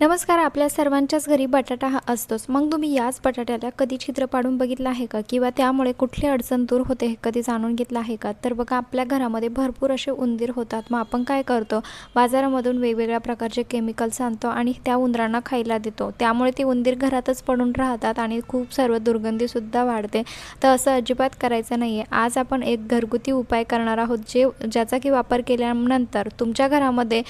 नमस्कार आपल्या सर्वांच्याच घरी बटाटा हा असतोच. मग तुम्ही याच बटाट्याला कधी छिद्र पाडून बघितलं आहे का? किंवा त्यामुळे कुठली अडचण दूर होते हे कधी जाणून घेतलं आहे का? तर बघा आपल्या घरामध्ये भरपूर असे उंदीर होतात. मग आपण काय करतो? बाजारामधून वेगवेगळ्या प्रकारचे केमिकल्स आणतो आणि त्या उंदरांना खायला देतो. त्यामुळे ती उंदीर घरातच पडून राहतात आणि खूप सर्व दुर्गंधीसुद्धा वाढते. तर असं अजिबात करायचं नाही आहे आज आपण एक घरगुती उपाय करणार आहोत जे ज्याचा की वापर केल्यानंतर तुमच्या घरामध्ये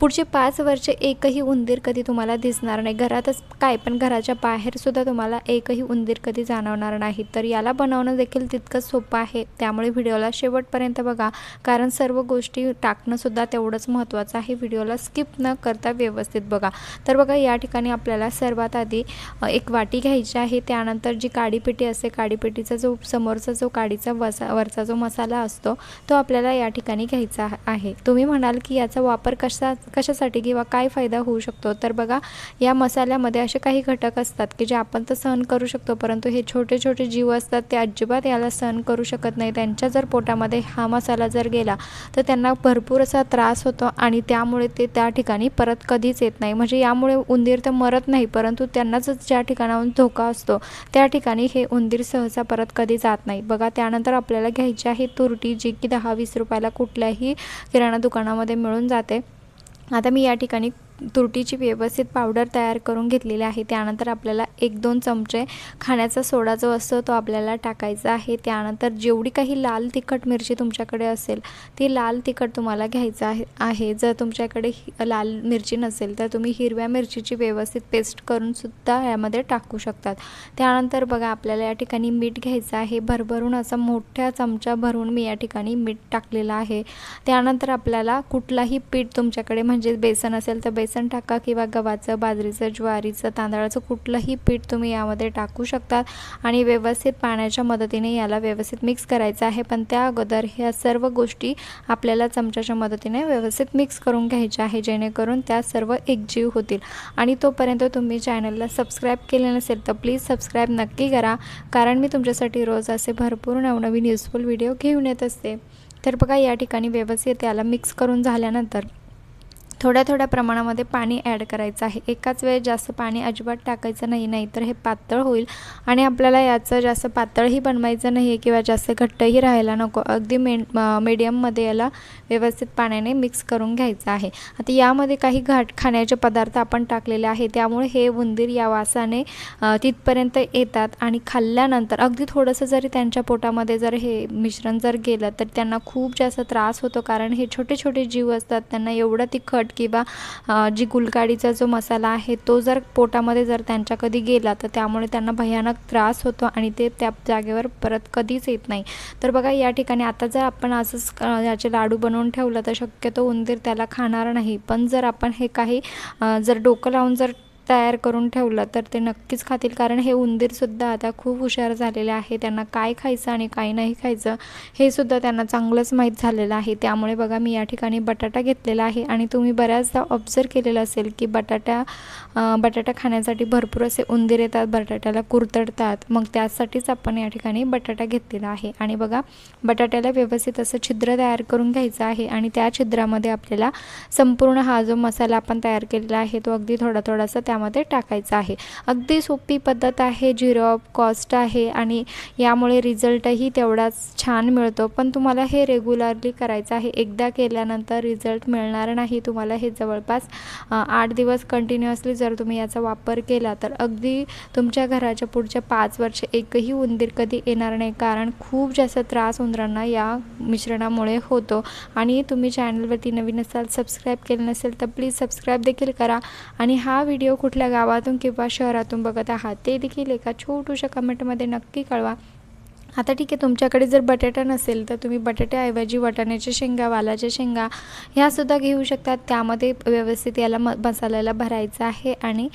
पुढचे पाच वर्षे एकही उंदीर कधी तुम्हाला दिसणार नाही. घरातच काय पण घराच्या बाहेरसुद्धा तुम्हाला एकही उंदीर कधी जाणवणार नाही. तर याला बनवणं देखील तितकंच सोपं आहे. त्यामुळे व्हिडिओला शेवटपर्यंत बघा. कारण सर्व गोष्टी टाकणंसुद्धा तेवढंच महत्त्वाचं आहे. व्हिडिओला स्किप न करता व्यवस्थित बघा. तर बघा या ठिकाणी आपल्याला सर्वात आधी एक वाटी घ्यायची आहे. त्यानंतर जी काडीपेटी असते काडीपेटीचा जो समोरचा जो काडीचा वसा वरचा जो मसाला असतो तो आपल्याला या ठिकाणी घ्यायचा आहे. तुम्ही म्हणाल की याचा वापर कशा कशासाठी किंवा काय फायदा होऊ शकतो? तर बघा बघा या मसाल्यामध्ये असे काही घटक असतात की जे आपण तर सहन करू शकतो परंतु हे छोटे छोटे जीव असतात ते अजिबात याला सहन करू शकत नाही. त्यांच्या जर पोटामध्ये हा मसाला जर गेला तर त्यांना भरपूर असा त्रास होतो आणि त्यामुळे ते त्या ठिकाणी परत कधीच येत नाही. म्हणजे यामुळे उंदीर तर मरत नाही परंतु त्यांनाच ज्या ठिकाणाहून धोका असतो त्या ठिकाणी हे उंदीर सहसा परत कधी जात नाही. बघा त्यानंतर आपल्याला घ्यायची आहे तुरटी जी की दहा वीस रुपयाला कुठल्याही किराणा दुकानामध्ये मिळून जाते. आता मी या ठिकाणी तुरटीची व्यवस्थित पावडर तयार करून घेतलेली आहे. त्यानंतर आपल्याला एक दोन चमचे खाण्याचा सोडा जो असतो तो आपल्याला टाकायचा आहे. त्यानंतर जेवढी काही लाल तिखट मिरची तुमच्याकडे असेल ती लाल तिखट तुम्हाला घ्यायचं आहे आहे. जर तुमच्याकडे लाल मिरची नसेल तर तुम्ही हिरव्या मिरचीची व्यवस्थित पेस्ट करूनसुद्धा यामध्ये टाकू शकतात. त्यानंतर बघा आपल्याला या ठिकाणी मीठ घ्यायचं आहे. भरभरून असा मोठ्या चमचा भरून मी या ठिकाणी मीठ टाकलेलं आहे. त्यानंतर आपल्याला कुठलाही पीठ तुमच्याकडे म्हणजे बेसन असेल तर बेसन टाका किंवा गव्हाचं बाजरीचं ज्वारीचं तांदळाचं कुठलंही पीठ तुम्ही यामध्ये टाकू शकतात आणि व्यवस्थित पाण्याच्या मदतीने याला व्यवस्थित मिक्स करायचं आहे. पण त्या अगोदर ह्या सर्व गोष्टी आपल्याला चमच्याच्या मदतीने व्यवस्थित मिक्स करून घ्यायच्या आहे जेणेकरून त्या सर्व एकजीव होतील. आणि तोपर्यंत तुम्ही चॅनलला सबस्क्राईब केले नसेल तर प्लीज सबस्क्राईब नक्की करा कारण मी तुमच्यासाठी रोज असे भरपूर नवनवीन युजफुल व्हिडिओ घेऊन येत असते. तर बघा या ठिकाणी व्यवस्थित याला मिक्स करून झाल्यानंतर थोड्या थोड्या प्रमाणामध्ये पाणी ॲड करायचं आहे. एकाच वेळेस जास्त पाणी अजिबात टाकायचं नाही नाही तर हे पातळ होईल आणि आपल्याला याचं जास्त पातळही बनवायचं नाही आहे किंवा जास्त घट्टही राहायला नको. अगदी मे मीडियममध्ये याला व्यवस्थित पाण्याने मिक्स करून घ्यायचं आहे. आता यामध्ये काही घाट खाण्याचे पदार्थ आपण टाकलेले आहे त्यामुळे हे उंदीर या वासाने तिथपर्यंत येतात आणि खाल्ल्यानंतर अगदी थोडंसं जरी त्यांच्या पोटामध्ये जर हे मिश्रण जर गेलं तर त्यांना खूप जास्त त्रास होतो. कारण हे छोटे छोटे जीव असतात त्यांना एवढं तिखट किंवा जी गुलकाडीचा जो मसाला आहे तो जर पोटामध्ये जर त्यांच्या कधी गेला तर त्यामुळे त्यांना भयानक त्रास होतो आणि ते त्या जागेवर परत कधीच येत नाही. तर बघा या ठिकाणी आता जर आपण असंच याचे लाडू बनवून ठेवलं तर शक्यतो उंदीर त्याला खाणार नाही. पण जर आपण हे काही जर डोकं लावून जर तयार करून ठेवलं तर ते नक्कीच खातील. कारण हे उंदीरसुद्धा आता खूप हुशार झालेले आहे. त्यांना काय खायचं आणि काय नाही खायचं हे सुद्धा त्यांना चांगलंच माहीत झालेलं आहे. त्यामुळे बघा मी या ठिकाणी बटाटा घेतलेला आहे. आणि तुम्ही बऱ्याचदा ऑब्झर्व केलेलं असेल की बटाटा बटाटा खाण्यासाठी भरपूर असे उंदीर येतात बटाट्याला कुरतडतात. मग त्यासाठीच आपण या ठिकाणी बटाटा घेतलेला आहे. आणि बघा बटाट्याला व्यवस्थित असं छिद्र तयार करून घ्यायचं आहे. आणि त्या छिद्रामध्ये आपल्याला संपूर्ण हा जो मसाला आपण तयार केलेला आहे तो अगदी थोडा थोडासा त्यामध्ये टाकायचा आहे. अगदी सोपी पद्धत आहे झिरो कॉस्ट आहे आणि यामुळे रिझल्टही तेवढाच छान मिळतो. पण तुम्हाला हे रेग्युलरली करायचं आहे. एकदा केल्यानंतर रिझल्ट मिळणार नाही. तुम्हाला हे जवळपास आठ दिवस कंटिन्युअसली जर तुम्ही याचा वापर केला तर अगदी तुमच्या घराच्या पुढच्या पाच वर्ष एकही उंदीर कधी येणार नाही. कारण खूप जास्त त्रास उंदरांना या मिश्रणामुळे होतो. आणि तुम्ही चॅनलवरती नवीन असाल सबस्क्राईब केलं नसेल तर प्लीज सबस्क्राईब देखील करा. आणि हा व्हिडिओ कुठल्या गावातून किंवा शहरातून बघत आहात ते देखील एका छोटूशा कमेंटमध्ये नक्की कळवा. आता ठीक आहे तुमच्याकडे जर बटाटा नसेल तर तुम्ही बटाट्याऐवजी वाटाण्याच्या शेंगा वालाच्या शेंगा ह्यासुद्धा घेऊ शकतात. त्यामध्ये व्यवस्थित याला म मसाल्याला भरायचं आहे आणि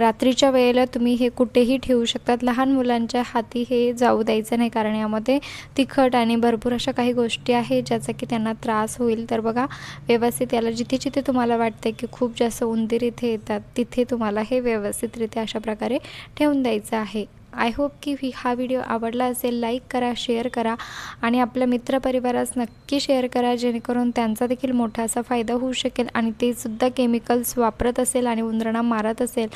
रात्रीच्या वेळेला तुम्ही हे कुठेही ठेवू शकतात. लहान मुलांच्या हाती हे जाऊ द्यायचं नाही कारण यामध्ये तिखट आणि भरपूर अशा काही गोष्टी आहेत ज्याचा की त्यांना त्रास होईल. तर बघा व्यवस्थित याला जिथे जिथे तुम्हाला वाटतं की खूप जास्त उंदीर इथे येतात तिथे तुम्हाला हे व्यवस्थितरित्या अशा प्रकारे ठेवून द्यायचं आहे. आय होप की हा व्हिडिओ आवडला असेल लाईक करा शेअर करा आणि आपल्या मित्रपरिवारास नक्की शेअर करा जेणेकरून त्यांचा देखील मोठा असा फायदा होऊ शकेल आणि ते सुद्धा केमिकल्स वापरत असेल आणि उंदरांना मारत असेल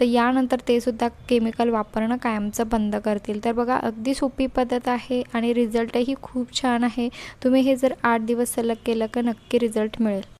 तर यानंतर ते सुद्धा केमिकल वापरणं कायमचं बंद करतील. तर बघा अगदी सोपी पद्धत आहे आणि रिझल्टही खूप छान आहे. तुम्ही हे जर आठ दिवस सलग केलं का नक्की रिझल्ट मिळेल.